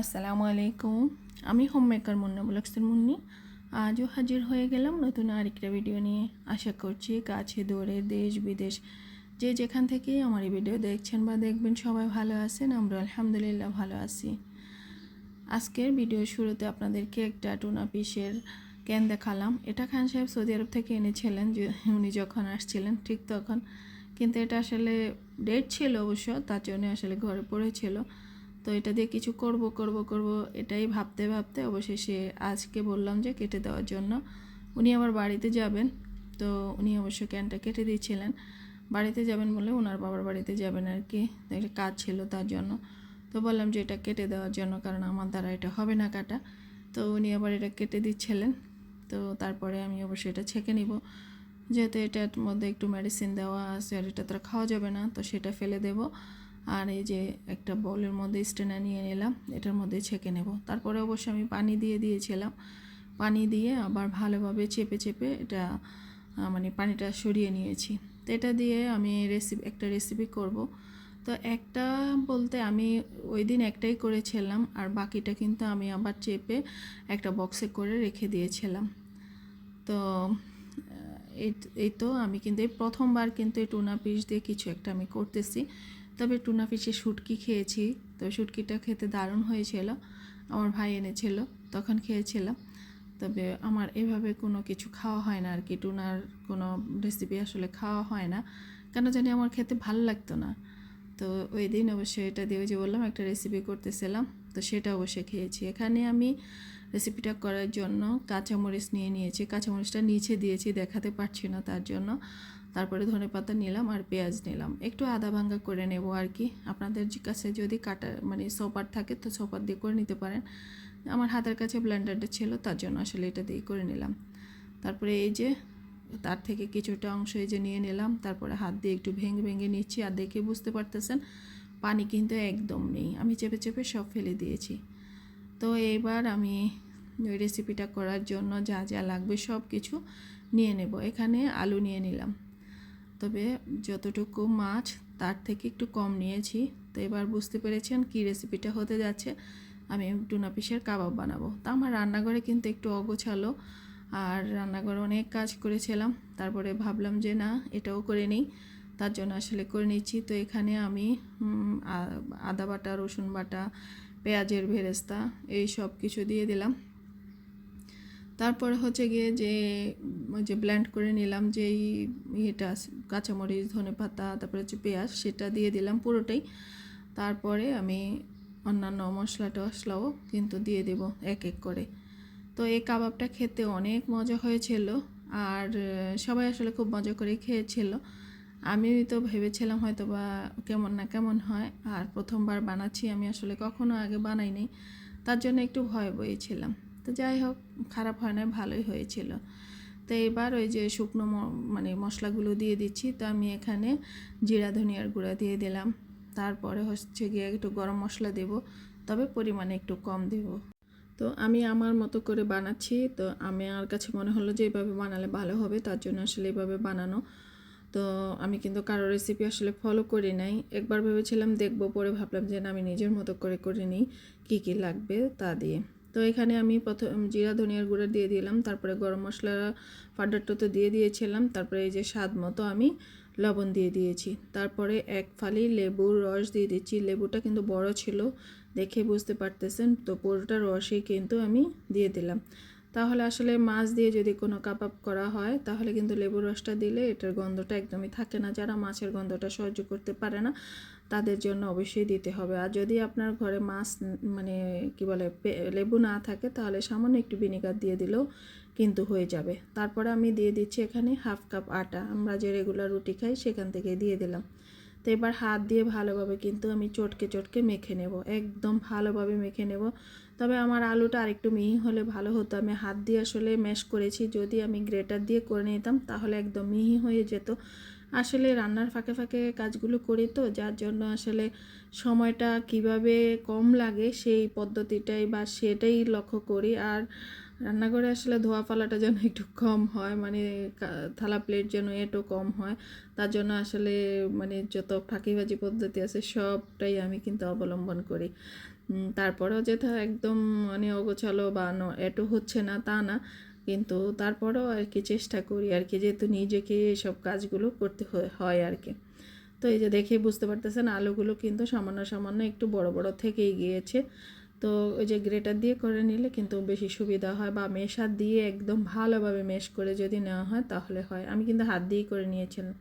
আসসালামু আলাইকুম। আমি হোম মেকার মুন্না ব্লগসের মুন্নি। আজও হাজির হয়ে গেলাম নতুন আরেকটা ভিডিও নিয়ে। আশা করছি কাছে, দূরে, দেশ, বিদেশ, যে যেখান থেকেই আমার এই ভিডিও দেখছেন বা দেখবেন সবাই ভালো আছেন, আমরা আলহামদুলিল্লাহ ভালো আছি। আজকের ভিডিও শুরুতে আপনাদেরকে একটা টুনা পিসের ক্যান দেখালাম। এটা খান সাহেব সৌদি আরব থেকে এনেছিলেন উনি যখন আসছিলেন ঠিক তখন। কিন্তু এটা আসলে ডেট ছিল অবশ্য, তার জন্য আসলে ঘরে পড়েছিল। তো এটা দিয়ে কিছু করব করব করব, এটাই ভাবতে ভাবতে অবশেষে আজকে বললাম যে কেটে দেওয়ার জন্য। উনি আবার বাড়িতে যাবেন, তো উনি অবশ্য ক্যানটা কেটে দিয়েছিলেন। বাড়িতে যাবেন বলে ওনার বাবার বাড়িতে যাবেন আর কি, একটা কাজ ছিল তার জন্য। তো বললাম যে এটা কেটে দেওয়ার জন্য, কারণ আমার দ্বারা এটা হবে না কাটা। তো উনি আবার এটা কেটে দিচ্ছিলেন, তো তারপরে আমি অবশ্যই এটা ছেঁকে নিব। যেহেতু এটার মধ্যে একটু মেডিসিন দেওয়া আছে আর এটা তো খাওয়া যাবে না, তো সেটা ফেলে দেব। আর এই যে একটা বলের মধ্যে স্টেনা নিয়ে নিলাম, এটার মধ্যে ছেঁকে নেব। তারপরে অবশ্যই আমি পানি দিয়ে দিয়েছিলাম। পানি দিয়ে আবার ভালোভাবে চেপে চেপে এটা মানে পানিটা সরিয়ে নিয়েছি। তো এটা দিয়ে আমি রেসিপি একটা রেসিপি করব। তো একটা বলতে আমি ওই দিন একটাই করেছিলাম, আর বাকিটা কিন্তু আমি আবার চেপে একটা বক্সে করে রেখে দিয়েছিলাম। তো এই তো আমি কিন্তু এই প্রথমবার কিন্তু এই টুনা পিস দিয়ে কিছু একটা আমি করতেছি। তবে টুনা পিসে শুটকি খেয়েছি। তো শুটকিটা খেতে দারুণ হয়েছিল। আমার ভাই এনেছিল, তখন খেয়েছিলাম। তবে আমার এভাবে কোনো কিছু খাওয়া হয় না আর কি টুনার কোনো রেসিপি আসলে খাওয়া হয় না। কেন জানি আমার খেতে ভালো লাগতো না। তো ওই দিন অবশ্যই এটা দিয়ে যে বললাম, একটা রেসিপি করতেছিলাম। তো সেটা অবশ্যই খেয়েছি। এখানে আমি রেসিপিটা করার জন্য কাঁচামরিচ নিয়ে নিয়েছি। কাঁচামরিচটা নিচে দিয়েছি, দেখাতে পারছি না তার জন্য। তারপরে ধনে পাতা নিলাম আর পেঁয়াজ নিলাম। একটু আদা ভাঙ্গা করে নেব আর কি। আপনাদের কাছে যদি কাটা মানে সপার থাকে তো সপার দিয়ে করে নিতে পারেন। আমার হাতের কাছে ব্লেন্ডারটা ছিল, তার জন্য আসলে এটা দিয়ে করে নিলাম। তারপরে এই যে তার থেকে কিছুটা অংশ এই যে নিয়ে নিলাম। তারপরে হাত দিয়ে একটু ভেঙে ভেঙে নিচ্ছি। আর দেখে বুঝতে পারতেছেন, পানি কিন্তু একদম নেই। আমি চেপে চেপে সব ফেলে দিয়েছি। তো এইবার আমি ওই রেসিপিটা করার জন্য যা যা লাগবে সব কিছু নিয়ে নেব। এখানে আলু নিয়ে নিলাম। তবে যতটুকু মাছ, তার থেকে একটু কম নিয়েছি। তো এবার বুঝতে পেরেছেন কি রেসিপিটা হতে যাচ্ছে। আমি টুনা পিসের কাবাব বানাবো। তা আমার রান্নাঘরে কিন্তু একটু অগোছালো। আর রান্নাঘরে অনেক কাজ করেছিলাম। তারপরে ভাবলাম যে না, এটাও করে নিই। তার জন্য আসলে করে নিচ্ছি। তো এখানে আমি আদা বাটা, রসুন বাটা পেঁয়াজের ভেরেস্তা, এই সব কিছু দিয়ে দিলাম। তারপরে হচ্ছে গিয়ে যে যে ব্ল্যান্ড করে নিলাম যেই ইয়েটা কাঁচামরিচ ধনে পাতা তারপরে হচ্ছে পেঁয়াজ, সেটা দিয়ে দিলাম পুরোটাই। তারপরে আমি অন্যান্য মশলা টশলাও কিন্তু দিয়ে দেব এক এক করে। তো এই কাবাবটা খেতে অনেক মজা হয়েছিল, আর সবাই আসলে খুব মজা করে খেয়েছিল। আমি তো ভেবেছিলাম হয়তো বা কেমন না কেমন হয়, আর প্রথমবার বানাচ্ছি আমি আসলে কখনো আগে বানাইনি, তার জন্য একটু ভয় বইয়েছিলাম তো যাই হোক, খারাপ হয় না ভালোই হয়েছিল। তো এবার ওই যে শুকনো মানে মশলাগুলো দিয়ে দিচ্ছি, তো আমি এখানে জিরা ধনিয়ার গুঁড়া দিয়ে দিলাম। তারপরে হচ্ছে গিয়ে একটু গরম মশলা দেব, তবে পরিমাণে একটু কম দেব। তো আমি আমার মতো করে বানাচ্ছি, তো আমি আমার কাছে মনে হলো যে এইভাবে বানালে ভালো হবে, তার জন্য আসলে এইভাবে বানানো তো আমি কিন্তু কারও রেসিপি আসলে ফলো করি নাই। একবার ভেবেছিলাম দেখব, পরে ভাবলাম যে না, আমি নিজের মতো করে করে নিই, কী কী লাগবে তা দিয়ে। তো এখানে আমি প্রথম জিরা, ধনিয়ার গুঁড়া দিয়ে দিলাম, তারপরে গরম মশলা পাউডারটা তো দিয়ে দিয়েছিলাম, তারপরে এই যে স্বাদ মতো আমি লবণ দিয়ে দিয়েছি। তারপরে এক ফালি লেবুর রস দিয়ে দিচ্ছি। লেবুটা কিন্তু বড় ছিল, দেখে বুঝতে পারতেছেন, তো পুরোটা রসই কিন্তু আমি দিয়ে দিলাম। তাহলে আসলে মাছ দিয়ে যদি কোনো কাবাব করা হয়, তাহলে কিন্তু লেবুর রসটা দিলে এটার গন্ধটা একদমই থাকে না। যারা মাছের গন্ধটা সহ্য করতে পারে না, তাদের জন্য অবশ্যই দিতে হবে। আর যদি আপনার ঘরে মাছ মানে কি বলে লেবু না থাকে, তাহলে সামান্য একটু ভিনেগার দিয়ে দিলেও কিন্তু হয়ে যাবে। তারপরে আমি দিয়ে দিচ্ছি এখানে হাফ কাপ আটা। আমরা যে রেগুলার রুটি খাই, সেখান থেকে দিয়ে দিলাম। তো এবার হাত দিয়ে ভালোভাবে কিন্তু আমি চটকে চটকে মেখে নেব। একদম ভালোভাবে মেখে নেব। তবে আমার আলুটা আরেকটু মিহি হলে ভালো হতো। আমি হাত দিয়ে আসলে ম্যাশ করেছি। যদি আমি গ্রেটার দিয়ে করে নিতাম, তাহলে একদম মিহি হয়ে যেত। আসলে রান্নার ফাঁকে ফাঁকে কাজগুলো করি তো, যার জন্য আসলে সময়টা কীভাবে কম লাগে সেই পদ্ধতিটাই বা সেটাই লক্ষ্য করি। আর রান্নাঘরে আসলে ধোয়া ফালাটা যেন একটু কম হয় মানে থালা প্লেট যেন একটু কম হয়, তার জন্য আসলে মানে যত ফাঁকিবাজি পদ্ধতি আছে, সবটাই আমি কিন্তু অবলম্বন করি। তারপরেও যে তা একদম মানে অগোছালো বা এটো হচ্ছে না তা না। কিন্তু তারপরেও আর কি চেষ্টা করি আর কি, যেহেতু নিজেকে এসব কাজগুলো করতে হয়- আর কি। তো এই যে দেখেই বুঝতে পারতেছেন, আলুগুলো কিন্তু সামান্য সামান্য একটু বড় বড় থেকেই গিয়েছে। তো ওই যে গ্রেটার দিয়ে করে নিলে কিন্তু বেশি সুবিধা হয় বা মেশার দিয়ে একদম ভালোভাবে মেশ করে যদি নেওয়া হয় তাহলে হয়। আমি কিন্তু হাত দিয়েই করে নিয়েছিলাম।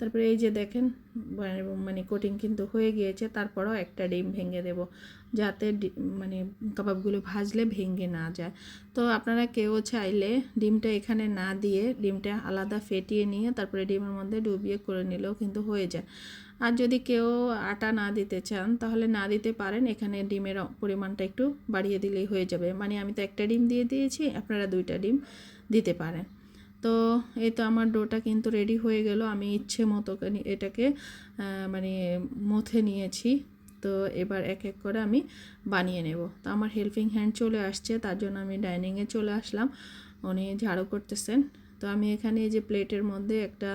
তারপরে এই যে দেখেন, মানে- মানে কোটিং কিন্তু হয়ে গিয়েছে, তারপরেও একটা ডিম ভেঙে দেব, যাতে মানে কাবাবগুলো ভাজলে ভেঙে না যায়। তো আপনারা কেউ চাইলে ডিমটা এখানে না দিয়ে ডিমটা আলাদা ফেটিয়ে নিয়ে তারপরে ডিমের মধ্যে ডুবিয়ে করে নিলেও কিন্তু হয়ে যায়। আর যদি কেউ আটা না দিতে চান, তাহলে না দিতে পারেন, এখানে ডিমের পরিমাণটা একটু বাড়িয়ে দিলেই হয়ে যাবে। মানে আমি তো একটা ডিম দিয়ে দিয়েছি, আপনারা দুইটা ডিম দিতে পারেন। তো এই তো আমার ডোটা কিন্তু রেডি হয়ে গেল। আমি ইচ্ছে মতো এটাকে মানে মথে নিয়েছি। তো এবার এক এক করে আমি বানিয়ে নেব। তো আমার হেল্পিং হ্যান্ড চলে আসছে, তার জন্য আমি ডাইনিংয়ে চলে আসলাম। উনি ঝাড়ু করতেছেন। তো আমি এখানে যে প্লেটের মধ্যে একটা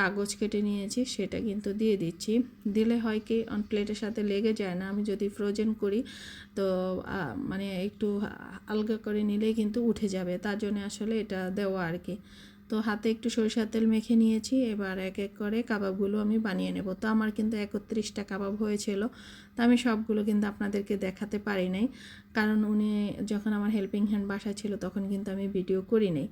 কাগজ কেটে নিয়েছি, সেটা কিন্তু দিয়ে দিচ্ছি। দিলে হয় কি, অন প্লেটের সাথে লেগে যায় না, আমি যদি ফ্রোজেন করি, তো মানে একটু আলগা করে নিলেই কিন্তু উঠে যাবে। তার জন্য আসলে এটা দেওয়া আর কি। তো হাতে একটু সরিষার তেল মেখে নিয়েছি, এবার এক এক করে কাবাবগুলো আমি বানিয়ে নেব। তো আমার কিন্তু একত্রিশটা কাবাব হয়েছিল, তো আমি সবগুলো কিন্তু আপনাদেরকে দেখাতে পারি নাই। কারণ উনি যখন আমার হেল্পিং হ্যান্ড বাসা ছিল, তখন কিন্তু আমি ভিডিও করি নাই।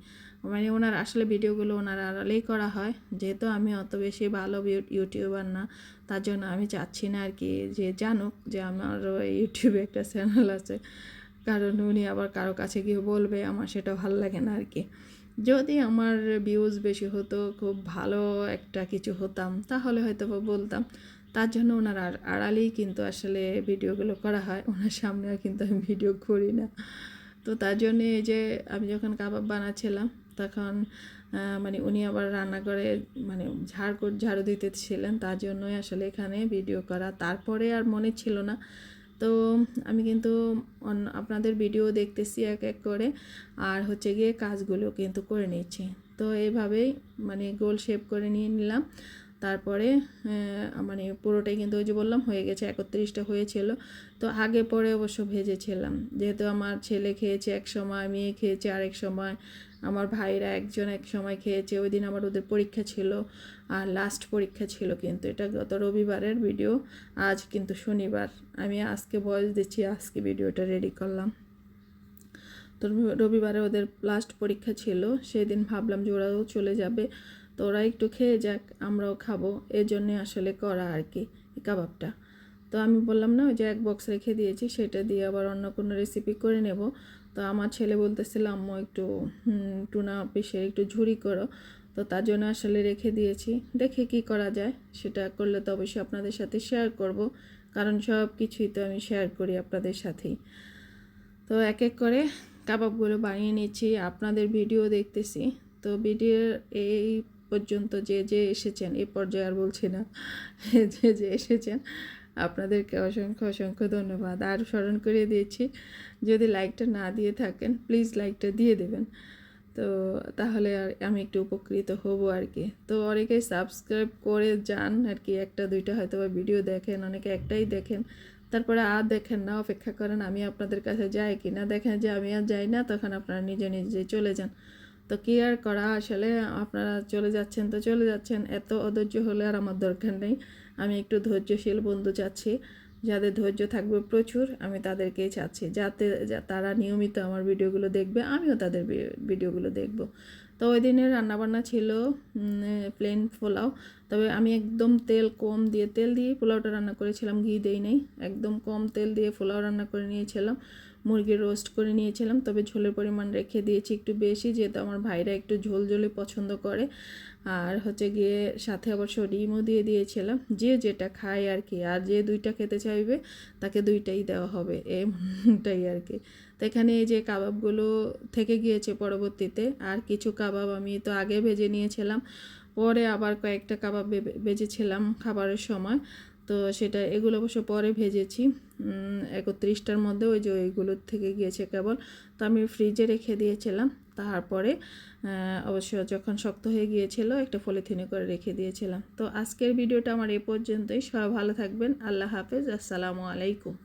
মানে ওনার আসলে ভিডিওগুলো ওনার আড়ালেই করা হয়। যেহেতু আমি অত বেশি ভালো ইউটিউবার না, তার জন্য আমি চাচ্ছি না আর কি যে জানুক যে আমারও ইউটিউবে একটা চ্যানেল আছে। কারণ উনি আবার কারও কাছে গিয়ে বলবে, আমার সেটা ভালো লাগে না আর কি। যদি আমার ভিউজ বেশি হতো, খুব ভালো একটা কিছু হতাম, তাহলে হয়তো বা বলতাম। তার জন্য ওনার আর আড়ালেই কিন্তু আসলে ভিডিওগুলো করা হয়, ওনার সামনে আর কিন্তু আমি ভিডিও করি না। তো তার জন্য এই যে আমি যখন কাবাব বানাচ্ছিলাম, তখন মানে উনি আবার রান্নাঘরে মানে ঝাড় ঝাড়ু দিতে ছিলেন, তার জন্যই আসলে এখানে ভিডিও করা। তারপরে আর মনে ছিল না তো আমি কিন্তু আপনাদের ভিডিও দেখতেছি এক এক করে। আর হচ্ছে গিয়ে কাজগুলো কিন্তু করে নিচ্ছি। তো এইভাবেই মানে গোল শেপ করে নিয়ে নিলাম। তারপরে মানে পুরোটাই কিন্তু ওই যে বললাম, হয়ে গেছে, একত্রিশটা হয়েছিল। তো আগে পরে অবশ্য ভেজেছিলাম। যেহেতু আমার ছেলে খেয়েছে এক সময়, মেয়ে খেয়েছে আরেক সময় আমার ভাইরা একজন এক সময় খেয়েছে, ওই দিন আমার ওদের পরীক্ষা ছিল আর লাস্ট পরীক্ষা ছিল কিন্তু। এটা গত রবিবারের ভিডিও আজ কিন্তু শনিবার। আমি আজকে বয়স দিচ্ছি, আজকে ভিডিওটা রেডি করলাম। তো রবিবারে ওদের লাস্ট পরীক্ষা ছিল, সেদিন ভাবলাম যে ওরাও চলে যাবে, তো ওরা একটু খেয়ে যাক, আমরাও খাব। এই জন্যে আসলে করা আর কি কাবাবটা। তো আমি বললাম না, ওই যে এক বক্স রেখে দিয়েছি, সেটা দিয়ে আবার অন্য কোনো রেসিপি করে নেব। তো আমার ছেলে বলতেছিল, আম্মু একটু টুনা পিসের একটু ঝুরি করো। তো তার জন্য আসলে রেখে দিয়েছি। দেখে কি করা যায়। সেটা করলে তো অবশ্যই আপনাদের সাথে শেয়ার করব। কারণ সব কিছুই তো আমি শেয়ার করি আপনাদের সাথেই। তো এক এক করে কাবাবগুলো বানিয়ে নিচ্ছি, আপনাদের ভিডিও দেখতেছি। তো ভিডিওর এই পর্যন্ত যে যে এসেছেন এই পর্যায়ে আর বলছি না, যে যে এসেছেন আপনাদেরকে অসংখ্য অসংখ্য ধন্যবাদ। আর স্মরণ করিয়ে দিয়েছি, যদি লাইকটা না দিয়ে থাকেন প্লিজ লাইকটা দিয়ে দেবেন। তো তাহলে আর আমি একটু উপকৃত হব আর কি। তো অনেকেই সাবস্ক্রাইব করে যান আর কি, একটা, দুইটা হয়তো বা ভিডিও দেখেন, অনেকে একটাই দেখেন। তারপরে আর দেখেন না, অপেক্ষা করেন আমি আপনাদের কাছে যাই কি না দেখেন যে আমি আর যাই না, তখন আপনারা নিজে নিজে চলে যান। তো কি আর করা? আসলে আপনারা চলে যাচ্ছেন তো চলে যাচ্ছেন, এত অধৈর্য হলে আর আমার দরকার নেই। আমি একটু ধৈর্যশীল বন্ধু চাচ্ছি, যাদের ধৈর্য থাকবে প্রচুর, আমি তাদেরকেই চাচ্ছি। যাতে তারা নিয়মিত আমার ভিডিওগুলো দেখবে, আমিও তাদের ভিডিওগুলো দেখব। তো ওই দিনের রান্নাবান্না ছিল প্লেন পোলাও। তবে আমি একদম তেল কম দিয়ে, তেল দিয়ে পোলাওটা রান্না করেছিলাম, ঘি দেই নেই। একদম কম তেল দিয়ে পোলাও রান্না করে নিয়েছিলাম। মুরগির রোস্ট করে নিয়েছিলাম, তবে ঝোলের পরিমাণ রেখে দিয়েছি একটু বেশি, যেহেতু আমার ভাইরা একটু ঝোল ঝোলে পছন্দ করে। আর হচ্ছে গিয়ে সাথে আবার ডিমও দিয়ে দিয়েছিলাম, যে যেটা খায় আর কি, আর যে দুইটা খেতে চাইবে তাকে দুইটাই দেওয়া হবে, এমনটাই আর কি। তো এখানে এই যে কাবাবগুলো থেকে গিয়েছে পরবর্তীতে, আর কিছু কাবাব আমি তো আগে ভেজে নিয়েছিলাম, পরে আবার কয়েকটা কাবাব ভেজেছিলাম খাবারের সময়। তো সেটা, এগুলো অবশ্য পরে ভেজেছি। একত্রিশটার মধ্যে ওই যে ওইগুলো থেকে গিয়েছে কেবল। তো আমি ফ্রিজে রেখে দিয়েছিলাম। তারপরে অবশ্য যখন শক্ত হয়ে গিয়েছিল, একটা পলিথিনে করে রেখে দিয়েছিলাম। তো আজকের ভিডিওটা আমার এ পর্যন্তই। সবাই ভালো থাকবেন। আল্লাহ হাফেজ। আসসালামু আলাইকুম।